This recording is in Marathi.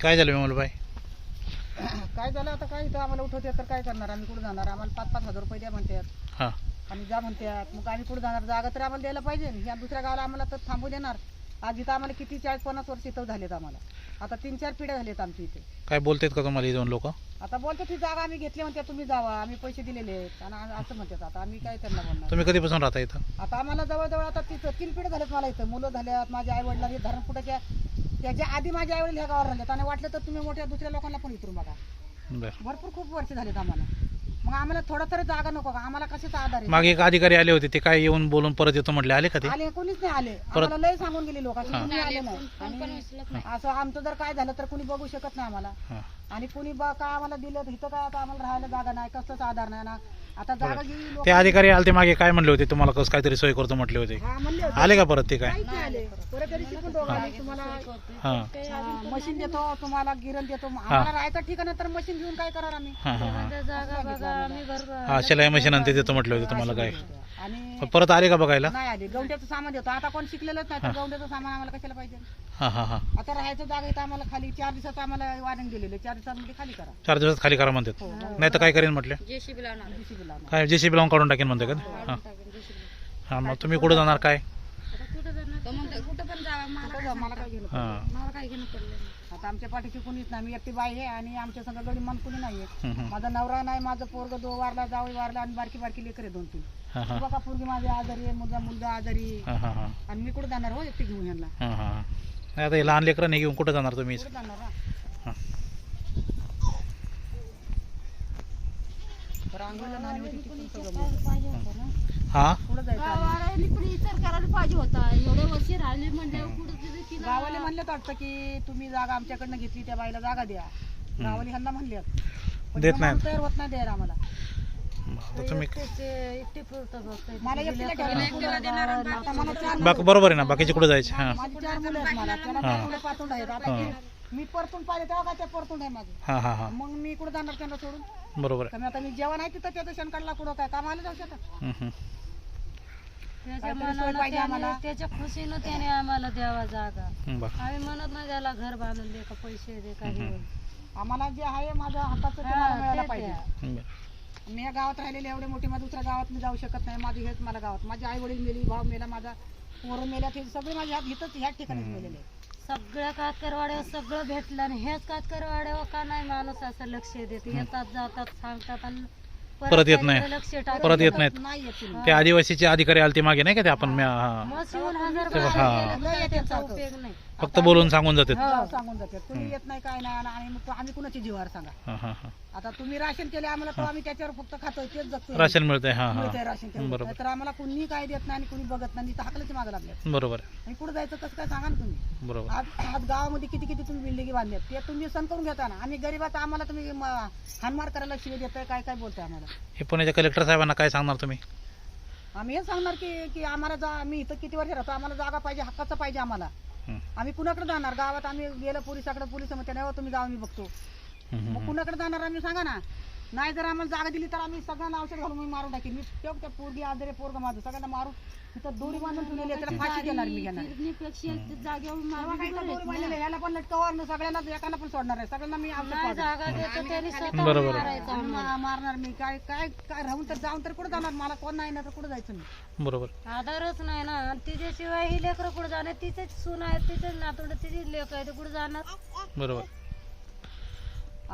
काय झालं विमलबाई? काय झालं आता काय इथं आम्हाला उठवते तर काय करणार? आम्ही कुठं जाणार? आम्हाला पाच पाच हजार रुपये द्या म्हणतात. हां. आणि जा म्हणतात. मग आम्ही कुठं जाणार? जागा तर आम्हाला द्यायला पाहिजे. या दुसऱ्या गावाला आम्हाला तर थांबू देणार. आज इथं आम्हाला किती चाळीस पन्नास वर्ष इथं झालेत आम्हाला. आता तीन चार पिढ्या झालेत आमच्या इथे. काय बोलतात का तुम्हाला ही दोन लोक? आता बोलतो ती जागा आम्ही घेतली म्हणते तुम्ही जावा. आम्ही पैसे दिलेले आहेत. आणि आ- असं म्हणतात. आता आम्ही काय त्यांना बोलणार? तुम्ही कधीपासून राहता इथं? आता आम्हाला जवळजवळ आता तिथं तीन पिढ्या झाल्यात मला इथं. मुलं झाल्यात माझ्या आई वडिला धरणपुटाच्या त्याच्या आधी माझे आई वडील ह्या गावावर राहिलेत आणि वाटलं तर तुम्ही मोठ्या दुसऱ्या लोकांना पण इतरून बघा. बरं. भरपूर खूप वर्ष झालेत आम्हाला. मग आम्हाला थोडा तरी जागा नको का? आम्हाला कशाचा आधार आहे? मागे एक अधिकारी आले होते ते काय येऊन बोलून परत येतो म्हटले आले का ते? आले कोणीच नाही आले. परत- आम्हाला लय सांगून गेले लोक. कोणी आले नाही. आणि असं आमचं जर काय झालं तर कोणी बघू शकत नाही आम्हाला. हां. आणि कोणी बा काय आम्हाला दिलं तर इथं काय आता आम्हाला राहायला जागा नाही कसलाच आधार नाही ना. आता जागा घेऊन लोक ते अधिकारी आले ते मागे काय म्हणले होते तुम्हाला कसं काहीतरी सोय करतो म्हटले होते? हा म्हणले होते. आले का परत ते काय? काहीच नाही आले. परत तरी शिकून दोघांनी तुम्हाला हां. मशीन देतो तुम्हाला गिरण देतो. आम्हाला राहायचं ठिकाण तर मशीन घेऊन काय करणार आम्ही? हां हां हां. जागा बघा आम्ही हां शिलाई मशीन आणि ते देतो म्हटले होते तुम्हाला काय. आणि परत आले का बघायला? नाही आले. गवंड्याचं सामान देतो. आता कोण शिकलेलंच नाही तर गवंड्याचं सामान आम्हाला कशाला पाहिजे? हां हां हां. आता राहायचं जागा इथं आम्हाला खाली चार दिवसाचं आम्हाला वॉर्निंग दिलेलं चार दिवसांमध्ये खाली करा. चार दिवस खाली करा म्हणतात. हो. नाही तर काय करेन म्हटले? JCB लावणार. काय जे सी लावून काढून टाकेन म्हणते का? हां हां मग तुम्ही कुठं जाणार? काय? कुठं पण जावा मला जा, मला काय घेणं पडलं. हां मला काय घेणं पडलं आता आमच्या पाठीशी कुणीच नाही मी एकटी बाई आहे आणि आमच्या संग गडी मन कुणी नाहीये. हं, हं. माझा नवरा नाही माझं पोरग दो वारला जावई वारला आणि बारकी बारकी लेकर आहे दोन तीन. हां हां. बघा पोरगी माझी आजारी आहे मुलगा मुलगा आजारी आहे. हां हां हां. आणि मी कुठं जाणार हो एकटी घेऊन यांना हां हां हां. नाही आता हे लहान लेकरं नाही घेऊन कुठं जाणार तुम्ही? कुठं जाणार हा? बरं आंघोळीला नाणी होती ती पण सगळं मोठं. हां? कुठं जायचं आम्ही? गावाला कुणी विचार करायला पाहिजे होता एवढे वर्ष राहिले म्हणल्यावर तिला म्हणले वाटतं की तुम्ही जागा आमच्याकडनं घेतली त्या बाईला जागा द्या. गावाले ह्यांना म्हणल्यात पण देत नाहीत. माणूस तयार होत नाही द्यायला आम्हाला. आता तुम्ही मला एकटीला ठेवलं. आता मला चार बाक बरोबर आहे ना बाकीचे कुठे जायचे? हां. माझी चार मुलं आहेत मला. त्याला हा. आहेत. आता हा. ते- मी परतून पाहिले तेव्हा काय ते परतून आहे माझं. हां हां हां. मग मी कुठं जाणार त्यांना सोडून? बरोबर आहे. आता मी जेवण आहे तिथं त्याचं शंकरला कुठं काय कामाला जाऊ शकत. हं, हं. त्याच्या काहीतरी सोय मनानं पाहिजे त्याने आम्हाला. त्याच्या खुशीनं त्याने आम्हाला द्यावा जागा. बरं. आम्ही म्हणत नाही त्याला घर बांधून दे का पैसे दे काही हम्म. आम्हाला जे आहे माझ्या हाताचं ते मला मिळायला पाहिजे. हं, बरं. मी या गावात राहिलेले एवढे मोठे माझ्या दुसऱ्या गावात मी जाऊ शकत नाही. माझी हेच मला गावात. माझे आई वडील मेली भाऊ मेला माझा पोरं मेल्या ते सगळे माझ्या हात इथंच ह्याच ठिकाणी मेलेले आहेत. सगळ्या कातकरवाड्यावर सगळं भेटलं आणि हेच कातकरवाड्यावर का नाही माणूस असं लक्ष देत? येतात जातात सांगतात आणि परत येत नाही. परत येत नाहीत. ते आदिवासीचे अधिकारी आले ते मागे नाही का ते आपण म्या- हां. हजार हा. तर उपयोग नाही. फक्त बोलून सांगून जातात. हो, सांगून जातात. तुम्ही येत नाही काय नाही आणि- मग आम्ही कुणाची जीवावर सांगा? आता तुम्ही राशन केले आम्हाला तो आम्ही त्याच्यावर फक्त खातोय तेच जगतोय. राशन मिळतंय हां मिळतंय हां राशन. बरोबर. नाहीतर आम्हाला कुणी काय देत नाही आणि कुणी बघत नाही. तर हाकलाची मागं लागले बरोबर आहे. आणि कुठं जायचं कसं काय सांगा ना तुम्ही. बरोबर. आज आज गावामध्ये किती किती तुम्ही बिल्डिंगी बांधल्यात? ते तुम्ही सण करून घेता ना आम्ही गरीबात आम्हाला तुम्ही म- हाणमार करायला शिवे देताय काय काय बोलताय आम्हाला? हे पुण्याच्या कलेक्टर साहेबांना काय सांगणार तुम्ही? आम्ही हे सांगणार की की आम्हाला जा आम्ही इथं किती वर्ष राहतो आम्हाला जागा पाहिजे हक्काचं पाहिजे आम्हाला. हं, आम्ही कुणाकडे जाणार? गावात आम्ही गेलो पोलिसाकडे पोलीस म्हणते नाही हो, तुम्ही गाव मी बघतो. मग. कुणाकडे जाणार आम्ही सांगा ना. नाही जर आम्हाला जागा दिली तर आम्ही सगळ्यांना औषध घालून मी मारून टाकेन. मी तेव्हा त्या पोरगी आजारी पोरग माझं. सगळ्यांना मारून तिथं दोरी बांधून ठेवलेली आहे, त्याला फाशी देणार मी घेणार. फिरण्यापेक्षा जागेवर तेव्हा मारून काही तर दोरी बांधलेली आहे, ह्याला पण लटकावर न सगळ्यांना एकाला पण सोडणार आहे. सगळ्यांना मी औषध नाही पाडणार. जागा देतो त्यांनी स्वतः बरोबर आहे. मारायचं आणि मा- मारणार मी. काय काय काय राहून तर जाऊन तर कुठं जाणार? मला कोण नाही ना तर कुठं जायचं मी? बरोबर. आधारच नाही ना. आणि तिच्याशिवाय ही लेकरं कुठं जाणार? तिचेच सून आहे तिचेच नातवंड तिची लेक आहे ते कुठं जाणार? बरोबर.